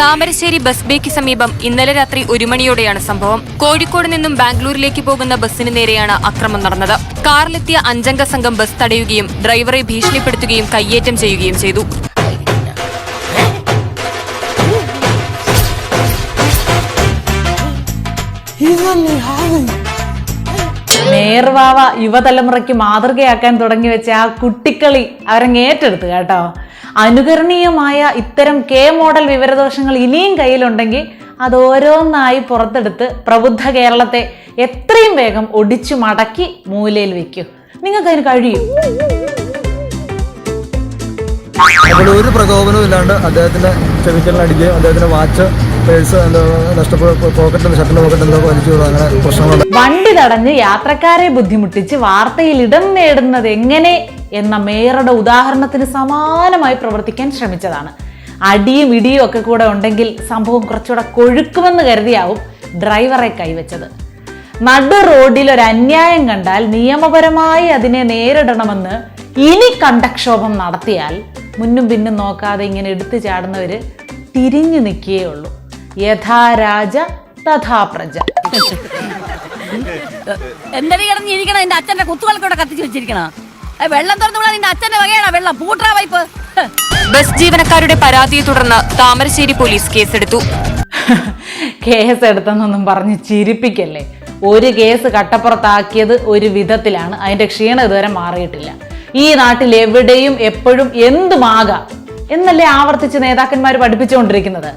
Thamarassery bus back സമീപം ഇന്നലെ രാത്രി ഒരു മണിയോടെയാണ് സംഭവം. കോഴിക്കോട് നിന്നും ബാംഗ്ലൂരിലേക്ക് പോകുന്ന ബസ്സിന് നേരെയാണ് അക്രമം നടന്നത്. കാറിലെത്തിയ അഞ്ചംഗ സംഘം ബസ് തടയുകയും ഡ്രൈവറെ ഭീഷണിപ്പെടുത്തുകയും കയ്യേറ്റം ചെയ്യുകയും ചെയ്തു. നേർവാവ യുവതലമുറയ്ക്ക് മാതൃകയാക്കാൻ തുടങ്ങി വെച്ച ആ കുട്ടിക്കളി അവരങ്ങ് ഏറ്റെടുത്തു കേട്ടോ. അനുകരണീയമായ ഇത്തരം കെ മോഡൽ വിവരദോഷങ്ങൾ ഇനിയും കയ്യിലുണ്ടെങ്കിൽ അത് ഓരോന്നായി പുറത്തെടുത്ത് പ്രബുദ്ധ കേരളത്തെ എത്രയും വേഗം ഒടിച്ചു മടക്കി മൂലയിൽ വെക്കൂ. നിങ്ങൾക്ക് അതിന് കഴിയും. അപ്പോൾ ഒരു പ്രകോപനവും ഇല്ലാണ്ട് അദ്ദേഹത്തിന്റെ ചെവിക്കലിന് അടിക്കുകയും അദ്ദേഹത്തിന്റെ watch purse pocket shuttle pocket എന്തോ വലിച്ചു അങ്ങനെ പ്രശ്നങ്ങളുണ്ട്. വണ്ടി തടഞ്ഞ് യാത്രക്കാരെ ബുദ്ധിമുട്ടിച്ച് വാർത്തയിൽ ഇടം നേടുന്നത് എങ്ങനെ എന്ന മേയറുടെ ഉദാഹരണത്തിന് സമാനമായി പ്രവർത്തിക്കാൻ ശ്രമിച്ചതാണ്. അടിയും ഇടിയും ഒക്കെ കൂടെ ഉണ്ടെങ്കിൽ സംഭവം കുറച്ചുകൂടെ കൊഴുക്കുമെന്ന് കരുതിയാവും ഡ്രൈവറെ കൈവച്ചത്. നടു റോഡിൽ ഒരു അന്യായം കണ്ടാൽ നിയമപരമായി അതിനെ നേരിടണമെന്ന് ഇനി കണ്ടക്ഷോഭം നടത്തിയാൽ മുന്നും പിന്നും നോക്കാതെ ഇങ്ങനെ എടുത്തു ചാടുന്നവർ തിരിഞ്ഞു നിൽക്കുകയേ ഉള്ളൂ. യഥാ രാജ തഥാ പ്രജ. എന്തെങ്കിലും അച്ഛന്റെ കത്തിച്ച് വെച്ചിരിക്കണ? വെള്ളം തുറന്നു നിന്റെ അച്ഛന്റെ വകയാണോ വെള്ളം? പൂട്ടാ വൈപ്പ്. ബസ് ജീവനക്കാരുടെ പരാതിയെ തുടർന്ന് താമരശ്ശേരി പോലീസ് കേസെടുത്തു. കേസ് എടുത്തെന്നൊന്നും പറഞ്ഞ് ചിരിപ്പിക്കല്ലേ? ഒരു കേസ് കട്ടപ്പുറത്താക്കിയത് ഒരു വിധത്തിലാണ്. അതിന്റെ ക്ഷീണം ഇതുവരെ മാറിയിട്ടില്ല. ഈ നാട്ടിൽ എവിടെയും എപ്പോഴും എന്തുമാകാം എന്നല്ലേ ആവർത്തിച്ച് നേതാക്കന്മാർ പഠിപ്പിച്ചുകൊണ്ടിരിക്കുന്നത്?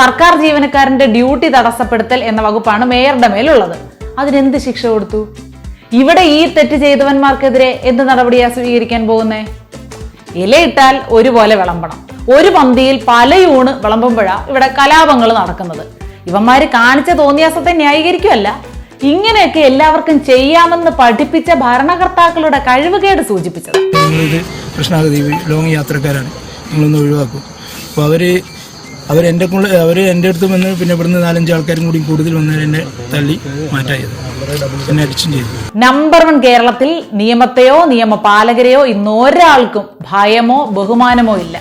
സർക്കാർ ജീവനക്കാരന്റെ ഡ്യൂട്ടി തടസ്സപ്പെടുത്തൽ എന്ന വകുപ്പാണ് മേയറുടെ മേലുള്ളത്. അതിനെന്ത് ശിക്ഷ കൊടുത്തു? ഇവിടെ ഈ തെറ്റ് ചെയ്തവന്മാർക്കെതിരെ എന്ത് നടപടിയാ സ്വീകരിക്കാൻ പോകുന്നേ? ഇലയിട്ടാൽ ഒരുപോലെ വിളമ്പണം. ഒരു പന്തിയിൽ പല യൂണ് വിളമ്പുമ്പോഴാണ് ഇവിടെ കലാപങ്ങൾ നടക്കുന്നത്. ഇവന്മാർ കാണിച്ച തോന്നിയാസത്തെ ന്യായീകരിക്കുമല്ല ഇങ്ങനെയൊക്കെ എല്ലാവർക്കും ചെയ്യാമെന്ന് പഠിപ്പിച്ച ഭരണകർത്താക്കളുടെ കഴിവുകേട് സൂചിപ്പിച്ചത്. കൃഷ്ണാഗതി ലോങ് യാത്രക്കാരാണ്. നിങ്ങളൊന്ന് ഒഴിവാക്കും. അപ്പോൾ അവർ അവരെന്റെ കൂടെ അവർ എന്റെ അടുത്ത് വന്ന് പിന്നെ ഇവിടുന്ന് നാലഞ്ച് ആൾക്കാരും കൂടി കൂടുതൽ വന്ന് എന്നെ തള്ളി മാറ്റായത്. എന്നെ അടിച്ചും ചെയ്തു. നമ്പർ വൺ കേരളത്തിൽ നിയമത്തെയോ നിയമപാലകരെയോ ഇന്ന് ഒരാൾക്കും ഭയമോ ബഹുമാനമോ ഇല്ല.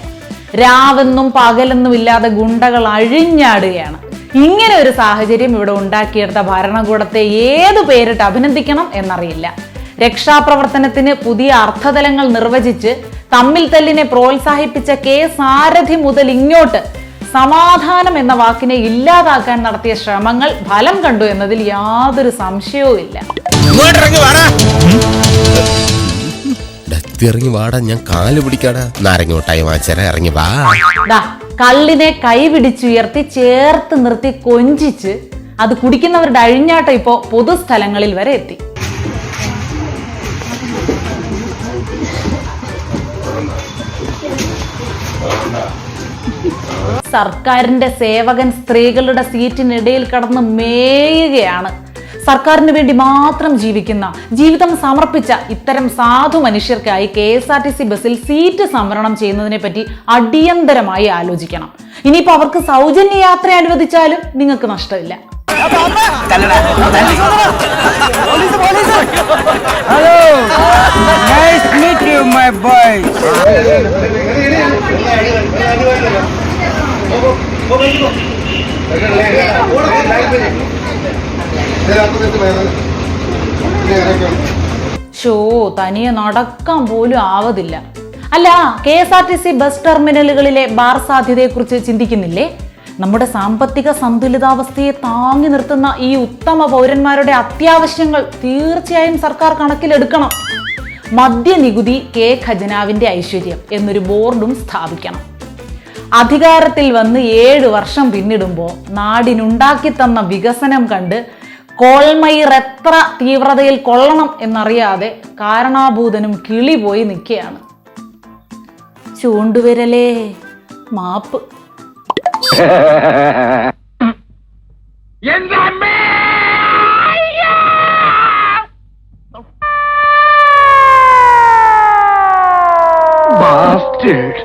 രാവെന്നും പകലെന്നും ഇല്ലാതെ ഗുണ്ടകൾ അഴിഞ്ഞാടുകയാണ്. ഇങ്ങനെ ഒരു സാഹചര്യം ഇവിടെ ഉണ്ടാക്കിയെടുത്ത ഭരണകൂടത്തെ ഏത് പേരിട്ട് അഭിനന്ദിക്കണം എന്നറിയില്ല. രക്ഷാപ്രവർത്തനത്തിന് പുതിയ അർത്ഥതലങ്ങൾ നിർവചിച്ച് തമ്മിൽ തല്ലിനെ പ്രോത്സാഹിപ്പിച്ച കെ. സാരഥി മുതൽ ഇങ്ങോട്ട് സമാധാനം എന്ന വാക്കിനെ ഇല്ലാതാക്കാൻ നടത്തിയ ശ്രമങ്ങൾ ഫലം കണ്ടു എന്നതിൽ യാതൊരു സംശയവും ഇല്ല. ഇറങ്ങി വാടാ. ഞാൻ കാൽ പിടിക്കാടാ. നാരങ്ങോട്ടായി വാച്ചര ഇറങ്ങി വാ. ദാ കള്ളിനെ കൈപിടിച്ചുയർത്തി ചേർത്ത് നിർത്തി കൊഞ്ചിച്ച് അത് കുടിക്കുന്നവരുടെ അഴിഞ്ഞാട്ടം ഇപ്പോ പൊതുസ്ഥലങ്ങളിൽ വരെ എത്തി. സർക്കാരിന്റെ സേവകൻ സ്ത്രീകളുടെ സീറ്റിനിടയിൽ കടന്ന് മേയുകയാണ്. സർക്കാരിന് വേണ്ടി മാത്രം ജീവിക്കുന്ന ജീവിതം സമർപ്പിച്ച ഇത്തരം സാധു മനുഷ്യർക്കായി K S R T C ബസ്സിൽ സീറ്റ് സംവരണം ചെയ്യുന്നതിനെ പറ്റി അടിയന്തരമായി ആലോചിക്കണം. ഇനിയിപ്പോൾ അവർക്ക് സൗജന്യ യാത്ര അനുവദിച്ചാലും നിങ്ങൾക്ക് നഷ്ടമില്ല. Nice meet you, my boy. ഷോ തനിയെ നടക്കാൻ പോലും ആവതില്ല. അല്ല K S R T C bus ടെർമിനലുകളിലെ bar സാധ്യതയെക്കുറിച്ച് ചിന്തിക്കുന്നില്ലേ? നമ്മുടെ സാമ്പത്തിക സന്തുലിതാവസ്ഥയെ താങ്ങി നിർത്തുന്ന ഈ ഉത്തമ പൗരന്മാരുടെ അത്യാവശ്യങ്ങൾ തീർച്ചയായും സർക്കാർ കണക്കിലെടുക്കണം. മദ്യനികുതി കെ ഖജനാവിന്റെ ഐശ്വര്യം എന്നൊരു ബോർഡും സ്ഥാപിക്കണം. അധികാരത്തിൽ വന്ന് ഏഴ് വർഷം പിന്നിടുമ്പോൾ നാടിനുണ്ടാക്കി തന്ന വികസനം കണ്ട് കോൾമയിർ എത്ര തീവ്രതയിൽ കൊള്ളണം എന്നറിയാതെ കാരണാഭൂതനും കിളി പോയി നിൽക്കുകയാണ്. ചൂണ്ടുവിരലേ മാപ്പ്. Bastard.